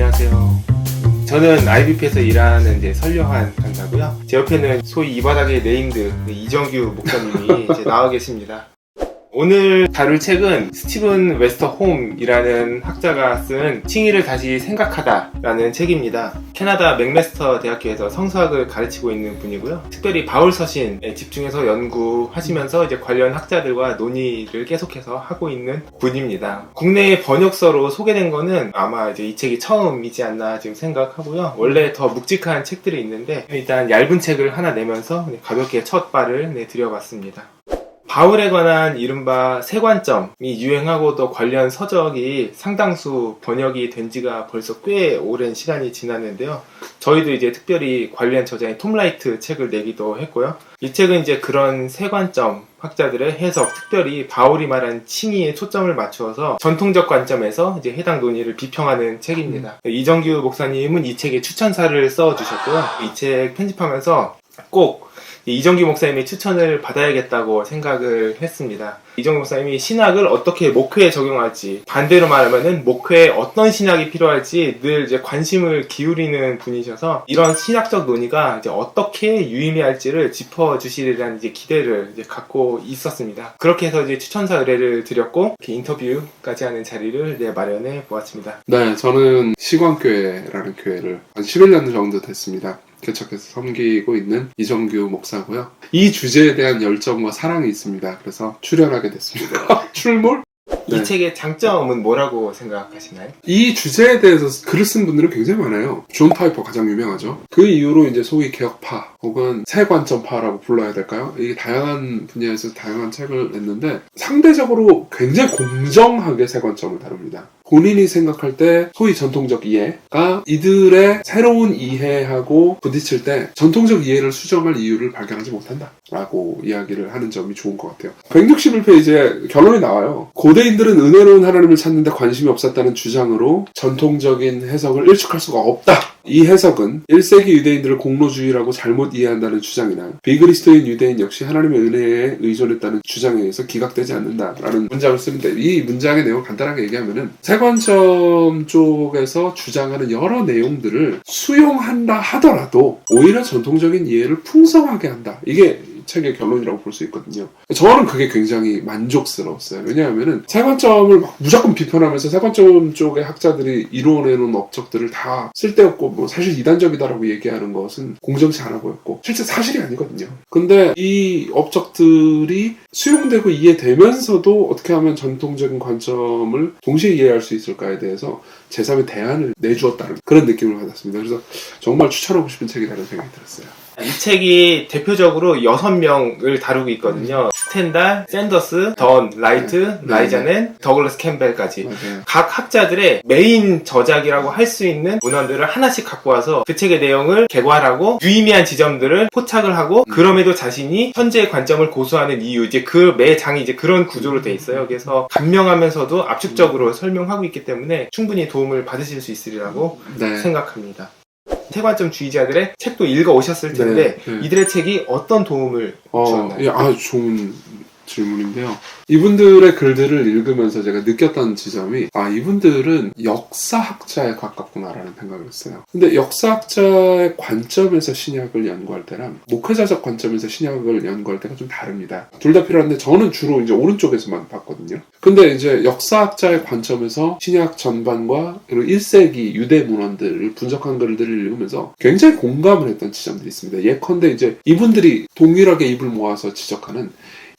안녕하세요. 저는 IBP에서 일하는 이제 설려한 강사고요. 제 옆에는 소위 이 바닥의 네임드 그 이정규 목사님이 이제 나와 계십니다. 오늘 다룰 책은 스티븐 웨스터 홈이라는 학자가 쓴 칭의를 다시 생각하다라는 책입니다. 캐나다 맥메스터 대학교에서 성서학을 가르치고 있는 분이고요. 특별히 바울 서신에 집중해서 연구하시면서 이제 관련 학자들과 논의를 계속해서 하고 있는 분입니다. 국내 번역서로 소개된 거는 아마 이제 이 책이 처음이지 않나 지금 생각하고요. 원래 더 묵직한 책들이 있는데 일단 얇은 책을 하나 내면서 가볍게 첫 발을 내드려봤습니다. 바울에 관한 이른바 세관점이 유행하고 또 관련 서적이 상당수 번역이 된 지가 벌써 꽤 오랜 시간이 지났는데요. 저희도 이제 특별히 관련 저자인 톰 라이트 책을 내기도 했고요. 이 책은 이제 그런 세관점 학자들의 해석, 특별히 바울이 말한 칭의에 초점을 맞추어서 전통적 관점에서 이제 해당 논의를 비평하는 책입니다. 이정규 목사님은 이 책에 추천사를 써주셨고요. 이 책 편집하면서 꼭 이정규 목사님의 추천을 받아야겠다고 생각을 했습니다. 이정규 목사님이 신학을 어떻게 목회에 적용할지, 반대로 말하면은 목회에 어떤 신학이 필요할지 늘 이제 관심을 기울이는 분이셔서 이런 신학적 논의가 이제 어떻게 유의미할지를 짚어주시리라는 이제 기대를 이제 갖고 있었습니다. 그렇게 해서 이제 추천사 의뢰를 드렸고 인터뷰까지 하는 자리를 네, 마련해 보았습니다. 네, 저는 시광교회라는 교회를 한 11년 정도 됐습니다. 개척해서 섬기고 있는 이정규 목사고요. 이 주제에 대한 열정과 사랑이 있습니다. 그래서 출연하게 됐습니다. 출몰? 이 네. 책의 장점은 뭐라고 생각하시나요? 이 주제에 대해서 글을 쓴 분들은 굉장히 많아요. 존 파이퍼 가장 유명하죠. 그 이후로 이제 소위 개혁파 혹은 새 관점파라고 불러야 될까요? 이게 다양한 분야에서 다양한 책을 냈는데 상대적으로 굉장히 공정하게 새 관점을 다룹니다. 본인이 생각할 때 소위 전통적 이해가 이들의 새로운 이해하고 부딪힐 때 전통적 이해를 수정할 이유를 발견하지 못한다. 라고 이야기를 하는 점이 좋은 것 같아요. 161페이지에 결론이 나와요. 고대인 들은 은혜로운 하나님을 찾는데 관심이 없었다는 주장으로 전통적인 해석을 일축할 수가 없다. 이 해석은 1세기 유대인들을 공로주의라고 잘못 이해한다는 주장이나 비그리스도인 유대인 역시 하나님의 은혜에 의존했다는 주장에 의해서 기각되지 않는다라는 문장을 쓰는데 이 문장의 내용 을 간단하게 얘기하면은 세관점 쪽에서 주장하는 여러 내용들을 수용한다 하더라도 오히려 전통적인 이해를 풍성하게 한다. 이게 책의 결론이라고 볼 수 있거든요. 저는 그게 굉장히 만족스러웠어요. 왜냐하면은 세 관점을 막 무조건 비판하면서 세 관점 쪽의 학자들이 이루어내놓은 업적들을 다 쓸데없고 뭐 사실 이단적이다라고 얘기하는 것은 공정치 않아 보였고 실제 사실이 아니거든요. 근데 이 업적들이 수용되고 이해되면서도 어떻게 하면 전통적인 관점을 동시에 이해할 수 있을까에 대해서 제3의 대안을 내주었다는 그런 느낌을 받았습니다. 그래서 정말 추천하고 싶은 책이라는 생각이 들었어요. 이 책이 대표적으로 여섯 명을 다루고 있거든요. 스탠달, 샌더스, 던, 라이트, 네. 라이자넨, 더글러스 캠벨까지. 맞아요. 각 학자들의 메인 저작이라고 할 수 있는 문헌들을 하나씩 갖고 와서 그 책의 내용을 개괄하고 유의미한 지점들을 포착을 하고 음. 그럼에도 자신이 현재의 관점을 고수하는 이유 이제 그 매 장이 이제 그런 구조로 돼 있어요. 그래서 간명하면서도 압축적으로 설명하고 있기 때문에 충분히 도움을 받으실 수 있으리라고 네. 생각합니다. 태관점 주의자들의 책도 읽어 오셨을 텐데 네, 네. 이들의 책이 어떤 도움을 어, 주었나요? 예, 아주 좋은 질문인데요. 이분들의 글들을 읽으면서 제가 느꼈던 지점이 아 이분들은 역사학자에 가깝구나라는 생각을 했어요. 근데 역사학자의 관점에서 신약을 연구할 때랑 목회자적 관점에서 신약을 연구할 때가 좀 다릅니다. 둘 다 필요한데 저는 주로 이제 오른쪽에서만 봤거든요. 근데 이제 역사학자의 관점에서 신약 전반과 그리고 1세기 유대 문헌들을 분석한 글들을 읽으면서 굉장히 공감을 했던 지점들이 있습니다. 예컨대 이제 이분들이 동일하게 입을 모아서 지적하는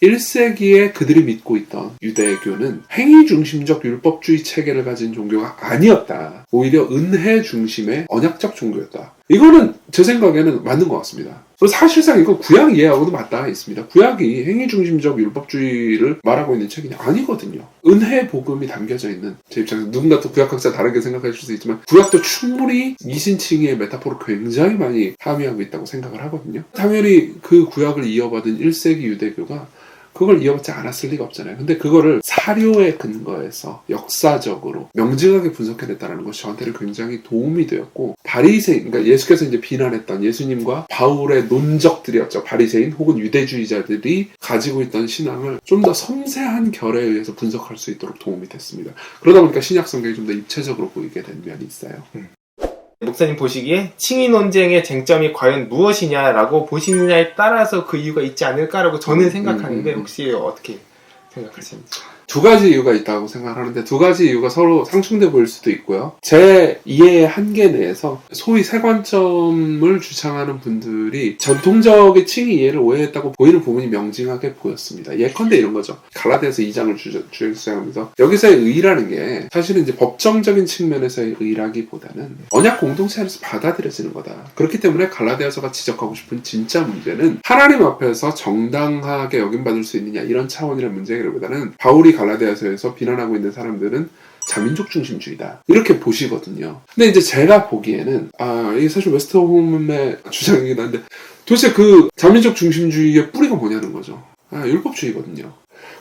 1세기에 그들이 믿고 있던 유대교는 행위 중심적 율법주의 체계를 가진 종교가 아니었다. 오히려 은혜 중심의 언약적 종교였다. 이거는 제 생각에는 맞는 것 같습니다. 사실상 이거 구약 이해하고도 맞닿아 있습니다. 구약이 행위 중심적 율법주의를 말하고 있는 책이 아니거든요. 은혜 복음이 담겨져 있는 제 입장에서 누군가 또 구약학자 다르게 생각하실 수 있지만 구약도 충분히 이신칭의의 메타포를 굉장히 많이 함의하고 있다고 생각을 하거든요. 당연히 그 구약을 이어받은 1세기 유대교가 그걸 이어받지 않았을 리가 없잖아요. 근데 그거를 사료에 근거해서 역사적으로 명징하게 분석해냈다는 것이 저한테는 굉장히 도움이 되었고 바리새인, 그러니까 예수께서 이제 비난했던 예수님과 바울의 논적들이었죠. 바리새인 혹은 유대주의자들이 가지고 있던 신앙을 좀 더 섬세한 결에 의해서 분석할 수 있도록 도움이 됐습니다. 그러다 보니까 신약 성경이 좀 더 입체적으로 보이게 된 면이 있어요. 목사님 보시기에 칭의 논쟁의 쟁점이 과연 무엇이냐라고 보시느냐에 따라서 그 이유가 있지 않을까라고 저는 생각하는데 음, 음. 혹시 어떻게 생각하십니까? 두 가지 이유가 있다고 생각하는데 두 가지 이유가 서로 상충돼 보일 수도 있고요. 제 이해의 한계 내에서 소위 세관점을 주창하는 분들이 전통적인 칭의 이해를 오해했다고 보이는 부분이 명징하게 보였습니다. 예컨대 이런 거죠. 갈라디아서 2장을 주, 주장하면서 여기서의 의라는 게 사실은 이제 법정적인 측면에서의 의라기보다는 언약 공동체 안에서 받아들여지는 거다. 그렇기 때문에 갈라디아서가 지적하고 싶은 진짜 문제는 하나님 앞에서 정당하게 여김받을 수 있느냐 이런 차원이라는 문제기보다는 바울이 갈라디아서에서 비난하고 있는 사람들은 자민족 중심주의다 이렇게 보시거든요. 근데 이제 제가 보기에는 아 이게 사실 웨스트홈의 주장이긴 한데 도대체 그 자민족 중심주의의 뿌리가 뭐냐는 거죠. 아 율법주의거든요.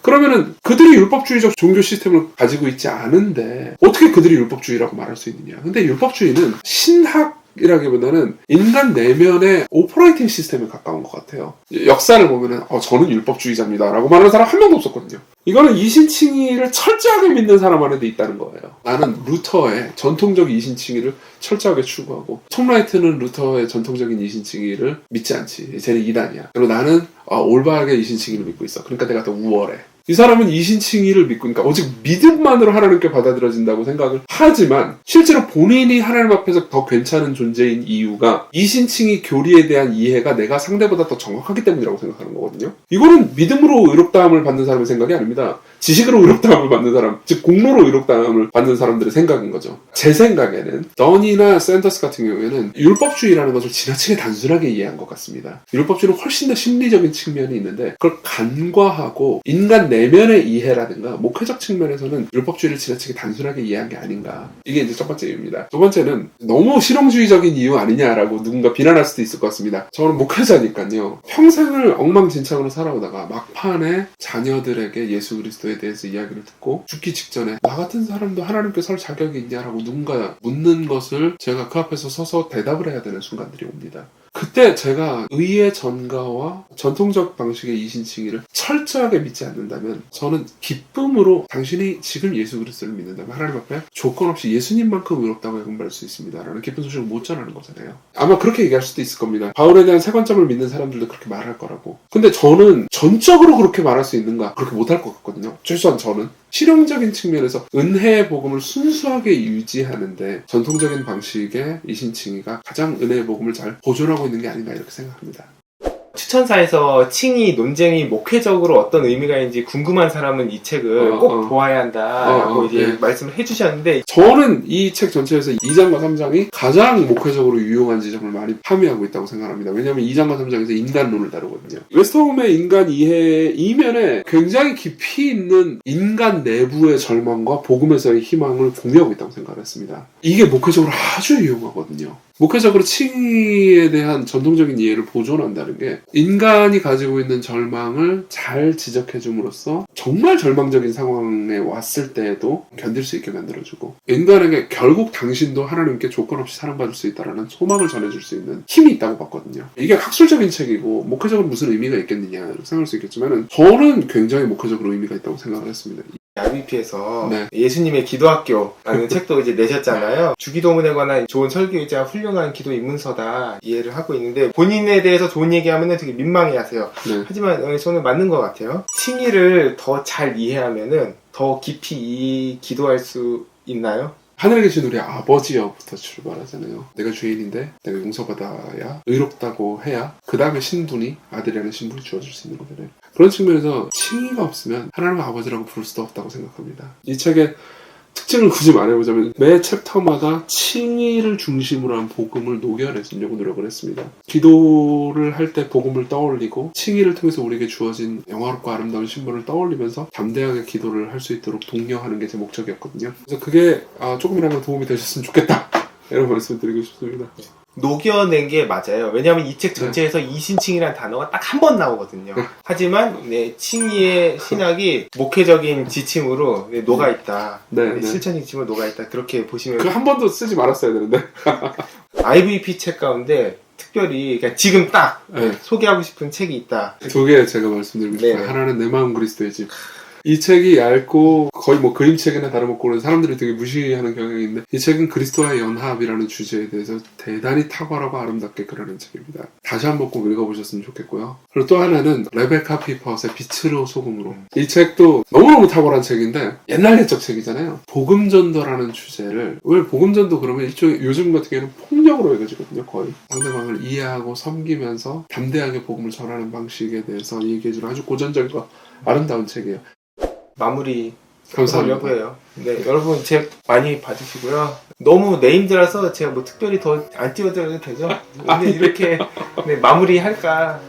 그러면은 그들이 율법주의적 종교 시스템을 가지고 있지 않은데 어떻게 그들이 율법주의라고 말할 수 있느냐? 근데 율법주의는 신학 이라기보다는 인간 내면의 오퍼레이팅 시스템에 가까운 것 같아요. 역사를 보면은 어, 저는 율법주의자입니다라고 말하는 사람 한 명도 없었거든요. 이거는 이신칭의를 철저하게 믿는 사람 안에도 있다는 거예요. 나는 루터의 전통적 이신칭의를 철저하게 추구하고 톰 라이트는 루터의 전통적인 이신칭의를 믿지 않지. 쟤는 이단이야. 그리고 나는 어, 올바르게 이신칭의를 믿고 있어. 그러니까 내가 더 우월해. 이 사람은 이신칭의를 믿고, 그러니까 오직 믿음만으로 하나님께 받아들여진다고 생각을 하지만 실제로 본인이 하나님 앞에서 더 괜찮은 존재인 이유가 이신칭의 교리에 대한 이해가 내가 상대보다 더 정확하기 때문이라고 생각하는 거거든요. 이거는 믿음으로 의롭다함을 받는 사람의 생각이 아닙니다. 지식으로 의롭다함을 받는 사람, 즉 공로로 의롭다함을 받는 사람들의 생각인 거죠. 제 생각에는 더니나 샌더스 같은 경우에는 율법주의라는 것을 지나치게 단순하게 이해한 것 같습니다. 율법주의는 훨씬 더 심리적인 측면이 있는데 그걸 간과하고 인간 내면의 이해라든가 목회적 측면에서는 율법주의를 지나치게 단순하게 이해한 게 아닌가. 이게 이제 첫 번째 이유입니다. 두 번째는 너무 실용주의적인 이유 아니냐라고 누군가 비난할 수도 있을 것 같습니다. 저는 목회자니까요. 평생을 엉망진창으로 살아오다가 막판에 자녀들에게 예수 그리스도 에 대해서 이야기를 듣고 죽기 직전에 나 같은 사람도 하나님께 설 자격이 있냐라고 누군가 묻는 것을 제가 그 앞에서 서서 대답을 해야 되는 순간들이 옵니다. 그때 제가 의의 전가와 전통적 방식의 이신칭의를 철저하게 믿지 않는다면 저는 기쁨으로 당신이 지금 예수 그리스도를 믿는다면 하나님 앞에 조건 없이 예수님만큼 의롭다고 여김받을 수 있습니다라는 기쁜 소식을 못 전하는 거잖아요. 아마 그렇게 얘기할 수도 있을 겁니다. 바울에 대한 세 관점을 믿는 사람들도 그렇게 말할 거라고. 근데 저는 전적으로 그렇게 말할 수 있는가 그렇게 못할 것 같거든요. 최소한 저는 실용적인 측면에서 은혜의 복음을 순수하게 유지하는데 전통적인 방식의 이신칭의가 가장 은혜의 복음을 잘 보존하고 있는 게 아닌가 이렇게 생각합니다. 추천사에서 칭의 논쟁이 목회적으로 어떤 의미가 있는지 궁금한 사람은 이 책을 어, 꼭 어. 보아야 한다라고 어, 어, 이제 네. 말씀을 해주셨는데 저는 이 책 전체에서 2장과 3장이 가장 목회적으로 유용한 지점을 많이 함의하고 있다고 생각합니다. 왜냐하면 2장과 3장에서 인간론을 다루거든요. 웨스트홈의 인간 이해 이면에 굉장히 깊이 있는 인간 내부의 절망과 복음에서의 희망을 공유하고 있다고 생각했습니다. 이게 목회적으로 아주 유용하거든요. 목회적으로 칭의에 대한 전통적인 이해를 보존한다는 게 인간이 가지고 있는 절망을 잘 지적해 줌으로써 정말 절망적인 상황에 왔을 때에도 견딜 수 있게 만들어주고 인간에게 결국 당신도 하나님께 조건 없이 사랑받을 수 있다라는 소망을 전해줄 수 있는 힘이 있다고 봤거든요. 이게 학술적인 책이고 목회적으로 무슨 의미가 있겠느냐 생각할 수 있겠지만은 저는 굉장히 목회적으로 의미가 있다고 생각을 했습니다. RBP에서 네. 예수님의 기도학교라는 책도 이제 내셨잖아요. 주기도문에 관한 좋은 설교이자 훌륭한 기도 입문서다 이해를 하고 있는데 본인에 대해서 좋은 얘기하면 되게 민망해하세요. 네. 하지만 어, 저는 맞는 것 같아요. 칭의를 더 잘 이해하면은 더 깊이 이- 기도할 수 있나요? 하늘에 계신 우리 아버지여부터 출발하잖아요. 내가 죄인인데 내가 용서받아야 의롭다고 해야 그 다음에 신분이 아들이라는 신분이 주어질 수 있는 거잖아요. 그런 측면에서 칭의가 없으면 하나님의 아버지라고 부를 수도 없다고 생각합니다. 이 책의 특징을 굳이 말해보자면 매 챕터마다 칭의를 중심으로 한 복음을 녹여내주려고 노력을 했습니다. 기도를 할 때 복음을 떠올리고 칭의를 통해서 우리에게 주어진 영화롭고 아름다운 신분을 떠올리면서 담대하게 기도를 할 수 있도록 독려하는 게 제 목적이었거든요. 그래서 그게 아, 조금이라도 도움이 되셨으면 좋겠다. 이런 말씀을 드리고 싶습니다. 녹여낸 게 맞아요. 왜냐하면 이 책 전체에서 이신칭이라는 단어가 딱 한 번 나오거든요. 하지만 네, 칭의의 신학이 목회적인 지침으로 네, 녹아있다. 네, 네, 네. 실천적 지침으로 녹아있다. 그렇게 보시면 그 한 번도 쓰지 말았어야 되는데. IVP 책 가운데 특별히 그러니까 지금 딱 네. 소개하고 싶은 책이 있다. 두 개 제가 말씀드리고 싶어요. 네. 하나는 내 마음 그리스도의 집. 이 책이 얇고 거의 뭐 그림책이나 다름없고 그래서 사람들이 되게 무시하는 경향이 있는데 이 책은 그리스도와의 연합이라는 주제에 대해서 대단히 탁월하고 아름답게 그려낸 책입니다. 다시 한번 꼭 읽어보셨으면 좋겠고요. 그리고 또 하나는 레베카 피퍼스의 빛으로 소금으로 이 책도 너무너무 탁월한 책인데 옛날 옛적 책이잖아요. 복음전도라는 주제를 왜 복음전도 그러면 일종의 요즘 같은 경우는 폭력으로 여겨지거든요. 거의 상대방을 이해하고 섬기면서 담대하게 복음을 전하는 방식에 대해서 얘기해주는 아주 고전적이고 아름다운 책이에요. 마무리 감사합니다. 하려고요. 네, 여러분 책 많이 봐주시고요. 너무 네임드라서 제가 뭐 특별히 더 안 띄워드려도 되죠? 근데 이렇게 네, 마무리할까